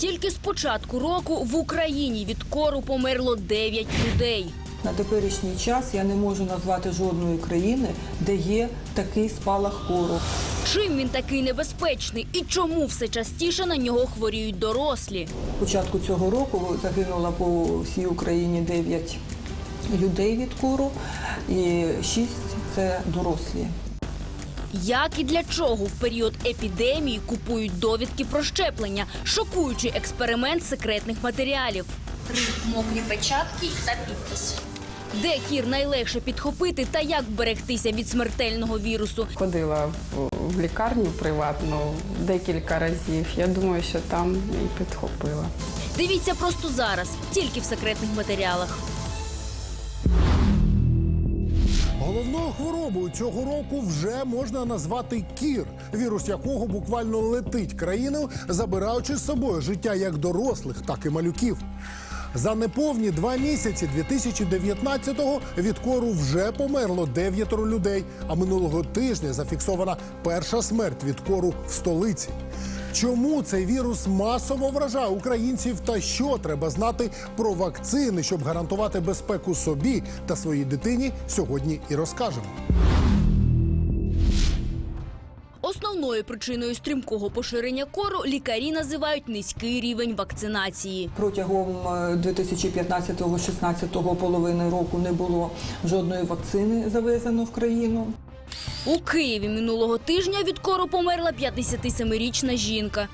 Тільки з початку року в Україні від кору померло 9 людей. На теперішній час я не можу назвати жодної країни, де є такий спалах кору. Чим він такий небезпечний і чому все частіше на нього хворіють дорослі? Початку цього року загинуло по всій Україні 9 людей від кору, і 6 – це дорослі. Як і для чого в період епідемії купують довідки про щеплення, шокуючий експеримент секретних матеріалів. Три мокрі печатки та підпис. Де кір найлегше підхопити та як вберегтися від смертельного вірусу? Ходила в, в лікарню приватну декілька разів. Я думаю, що там і підхопила. Дивіться просто зараз, тільки в секретних матеріалах. Головною хворобою цього року вже можна назвати кір, вірус якого буквально летить країною, забираючи з собою життя як дорослих, так і малюків. За неповні два місяці 2019-го від кору вже померло дев'ятеро людей. А минулого тижня зафіксована перша смерть від кору в столиці. Чому цей вірус масово вражає українців та що треба знати про вакцини, щоб гарантувати безпеку собі та своїй дитині, сьогодні і розкажемо. Основною причиною стрімкого поширення кору лікарі називають низький рівень вакцинації. Протягом е, 2015-16 половини року не було жодної вакцини завезено в країну. У Києві минулого тижня від кору померла 57-річна жінка.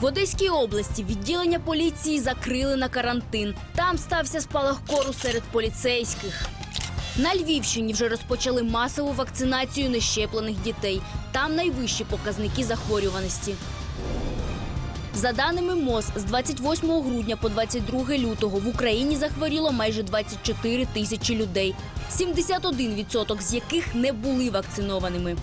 В Одеській області відділення поліції закрили на карантин. Там стався спалах кору серед поліцейських. На Львівщині вже розпочали масову вакцинацію нещеплених дітей. Там найвищі показники захворюваності. За даними МОЗ, з 28 грудня по 22 лютого в Україні захворіло майже 24 тисячі людей, 71% з яких не були вакцинованими.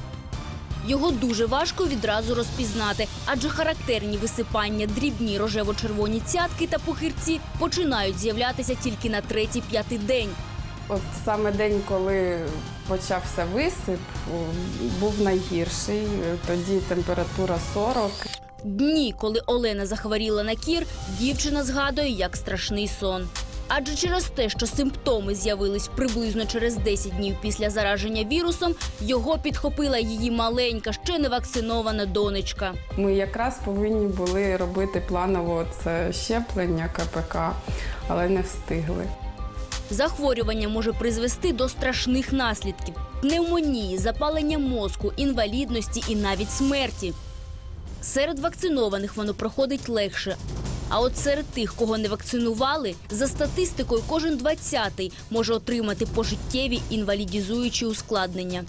Його дуже важко відразу розпізнати, адже характерні висипання, дрібні рожево-червоні цятки та пухирці починають з'являтися тільки на третій-п'ятий день. От саме день, коли почався висип, був найгірший. Тоді температура 40. Дні, коли Олена захворіла на кір, дівчина згадує як страшний сон. Адже через те, що симптоми з'явились приблизно через 10 днів після зараження вірусом, його підхопила її маленька, ще не вакцинована донечка. Ми якраз повинні були робити планово це щеплення КПК, але не встигли. Захворювання може призвести до страшних наслідків: пневмонії, запалення мозку, інвалідності і навіть смерті. Серед вакцинованих воно проходить легше. А от серед тих, кого не вакцинували, за статистикою, кожен двадцятий може отримати пожиттєві інвалідізуючі ускладнення.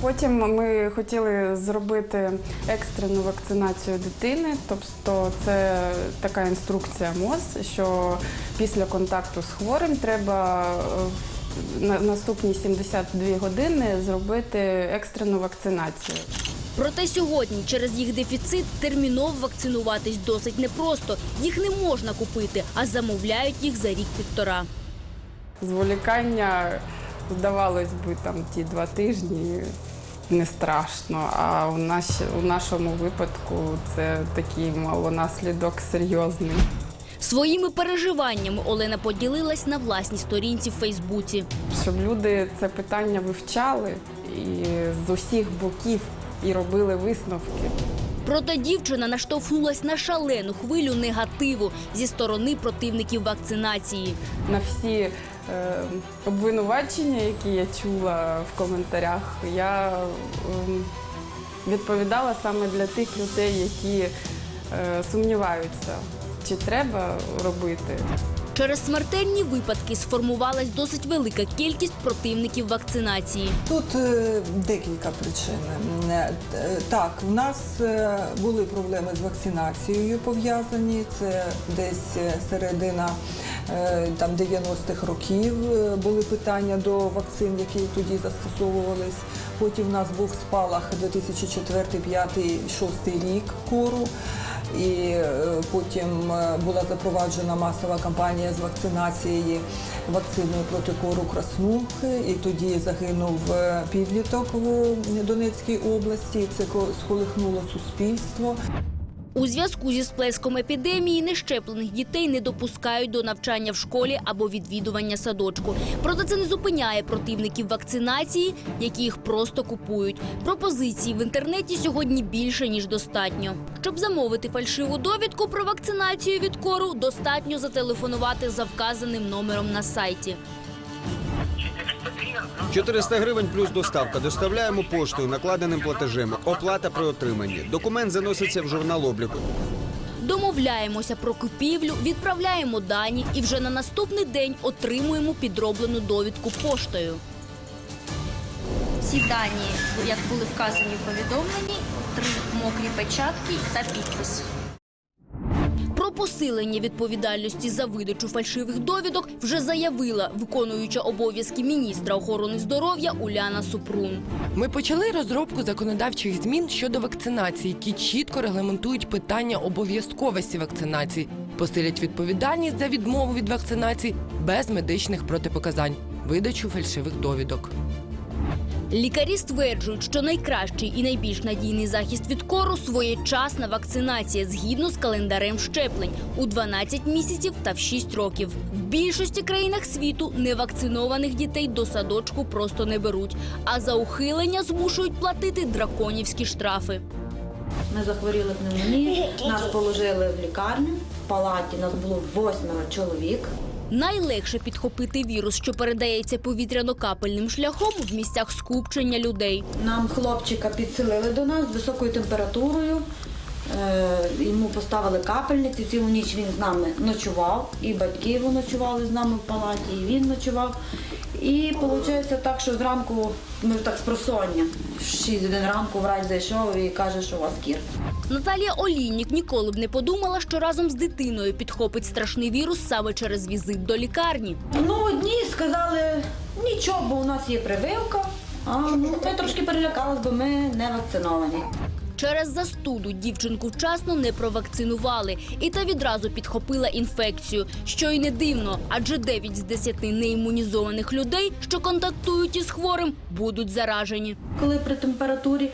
Потім ми хотіли зробити екстрену вакцинацію дитини. Тобто, це така інструкція МОЗ, що після контакту з хворим треба е, на наступні 72 години зробити екстрену вакцинацію. Проте сьогодні через їх дефіцит терміново вакцинуватись досить непросто. Їх не можна купити, а замовляють їх за рік-півтора. Зволікання, здавалось би, там ті два тижні не страшно. А у, наш, у нашому випадку це такий мало наслідок серйозний. Своїми переживаннями Олена поділилась на власній сторінці в Фейсбуці. Щоб люди це питання вивчали і з усіх боків і робили висновки. Проте дівчина наштовхнулась на шалену хвилю негативу зі сторони противників вакцинації. На всі е, обвинувачення, які я чула в коментарях, я ем, відповідала саме для тих людей, які е, сумніваються, чи треба робити. Через смертельні випадки сформувалась досить велика кількість противників вакцинації. Тут е, декілька причин. Е, Так, в нас е, були проблеми з вакцинацією пов'язані. Це десь середина е, там 90-х років були питання до вакцин, які тоді застосовувались. Потім в нас був спалах 2004, 5, 6 рік кору. І е, потім е, була запроваджена масова кампанія з вакцинації вакциною проти кору краснухи. І тоді загинув е, підліток в Донецькій області. Це ко- сколихнуло суспільство. У зв'язку зі сплеском епідемії нещеплених дітей не допускають до навчання в школі або відвідування садочку. Проте це не зупиняє противників вакцинації, які їх просто купують. Пропозицій в інтернеті сьогодні більше ніж достатньо. Щоб замовити фальшиву довідку про вакцинацію від кору, достатньо зателефонувати за вказаним номером на сайті. 400 гривень плюс доставка. Доставляємо поштою, накладеним платежем. Оплата при отриманні. Документ заноситься в журнал обліку. Домовляємося про купівлю, відправляємо дані і вже на наступний день отримуємо підроблену довідку поштою. Всі дані, як були вказані в повідомленні, три мокрі печатки та підпис. Посилення відповідальності за видачу фальшивих довідок вже заявила виконуюча обов'язки міністра охорони здоров'я Уляна Супрун. Ми почали розробку законодавчих змін щодо вакцинації, які чітко регламентують питання обов'язковості вакцинації, посилять відповідальність за відмову від вакцинації без медичних протипоказань, видачу фальшивих довідок. Лікарі стверджують, що найкращий і найбільш надійний захист від кору своєчасна вакцинація згідно з календарем щеплень у 12 місяців та в 6 років. В більшості країнах світу невакцинованих дітей до садочку просто не беруть, а за ухилення змушують платити драконівські штрафи. Ми захворіли пневмонією, нас положили в лікарню. Палаті нас було восьмеро чоловік. Найлегше підхопити вірус, що передається повітряно-капельним шляхом в місцях скупчення людей. Нам хлопчика підселили до нас з високою температурою. Е, Йому поставили капельниці. Цілу ніч він з нами ночував. І батьки його ночували з нами в палаті, і він ночував. І виходить так, що зранку ми так з просоння. В 6 годин ранку врач зайшов і каже, що у вас кір. Наталія Олійнік ніколи б не подумала, що разом з дитиною підхопить страшний вірус саме через візит до лікарні. Ну, одні сказали, нічого, бо у нас є прививка. А ну, ми трошки перелякались, бо ми не вакциновані. Через застуду дівчинку вчасно не провакцинували, і та відразу підхопила інфекцію. Що й не дивно, адже 9 з 10 неімунізованих людей, що контактують із хворим, будуть заражені. Коли при температурі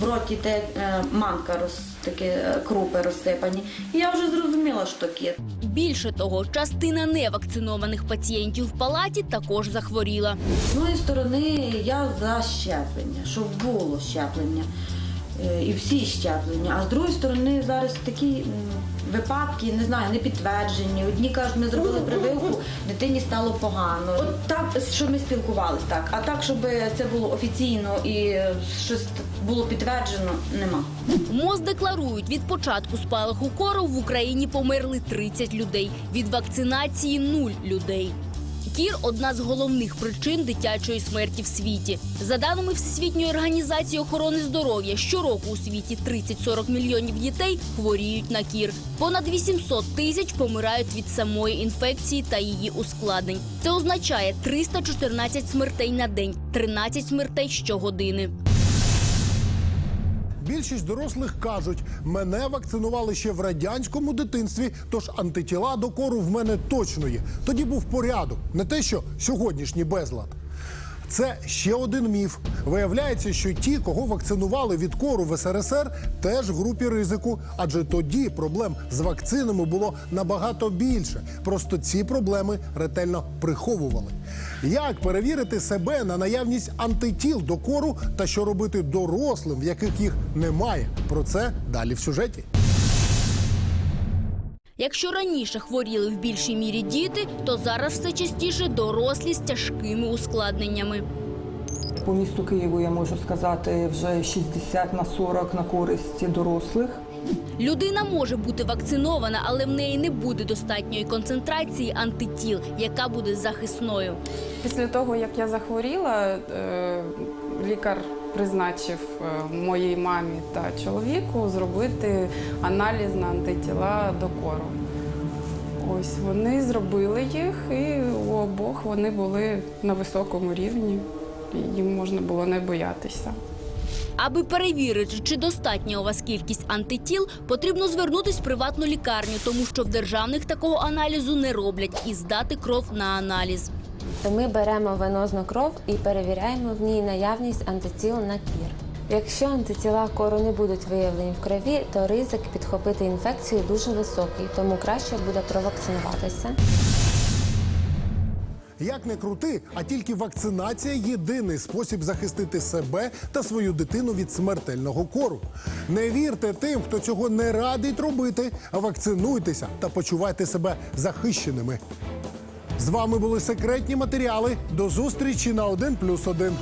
в роті те е, манка роз, такі е, крупи розсипані, І я вже зрозуміла, що кіт. Більше того, частина невакцинованих пацієнтів в палаті також захворіла. З моєї сторони, я за щеплення, щоб було щеплення. Е, І всі щеплення. А з другої сторони, зараз такі випадки, не знаю, не підтверджені. Одні кажуть, ми зробили прививку, дитині стало погано. От так, що ми спілкувалися, так. А так, щоб це було офіційно і щось було підтверджено, нема. МОЗ декларують, від початку спалаху кору в Україні померли 30 людей. Від вакцинації – нуль людей. Кір одна з головних причин дитячої смерті в світі. За даними Всесвітньої організації охорони здоров'я, щороку у світі 30-40 мільйонів дітей хворіють на кір. Понад 800 тисяч помирають від самої інфекції та її ускладнень. Це означає 314 смертей на день, 13 смертей щогодини. Більшість дорослих кажуть, мене вакцинували ще в радянському дитинстві, тож антитіла до кору в мене точно є. Тоді був порядок, не те, що сьогоднішній безлад. Це ще один міф. Виявляється, що ті, кого вакцинували від кору в СРСР, теж в групі ризику, адже тоді проблем з вакцинами було набагато більше. Просто ці проблеми ретельно приховували. Як перевірити себе на наявність антитіл до кору та що робити дорослим, в яких їх немає? Про це далі в сюжеті. Якщо раніше хворіли в більшій мірі діти, то зараз все частіше дорослі з тяжкими ускладненнями. По місту Києву я можу сказати вже 60 на 40 на користь дорослих. Людина може бути вакцинована, але в неї не буде достатньої концентрації антитіл, яка буде захисною. Після того, як я захворіла, е, лікар призначив е, моїй мамі та чоловіку зробити аналіз на антитіла до кору. Ось вони зробили їх, і у обох вони були на високому рівні. і Їм можна було не боятися. Аби перевірити, чи достатня у вас кількість антитіл, потрібно звернутись в приватну лікарню, тому що в державних такого аналізу не роблять і здати кров на аналіз. Ми беремо венозну кров і перевіряємо в ній наявність антитіл на кір. Якщо антитіла кору не будуть виявлені в крові, то ризик підхопити інфекцію дуже високий, тому краще буде провакцинуватися. Як не крути, а тільки вакцинація єдиний спосіб захистити себе та свою дитину від смертельного кору. Не вірте тим, хто цього не радить робити, вакцинуйтеся та почувайте себе захищеними. З вами були секретні матеріали. До зустрічі на 1+,1.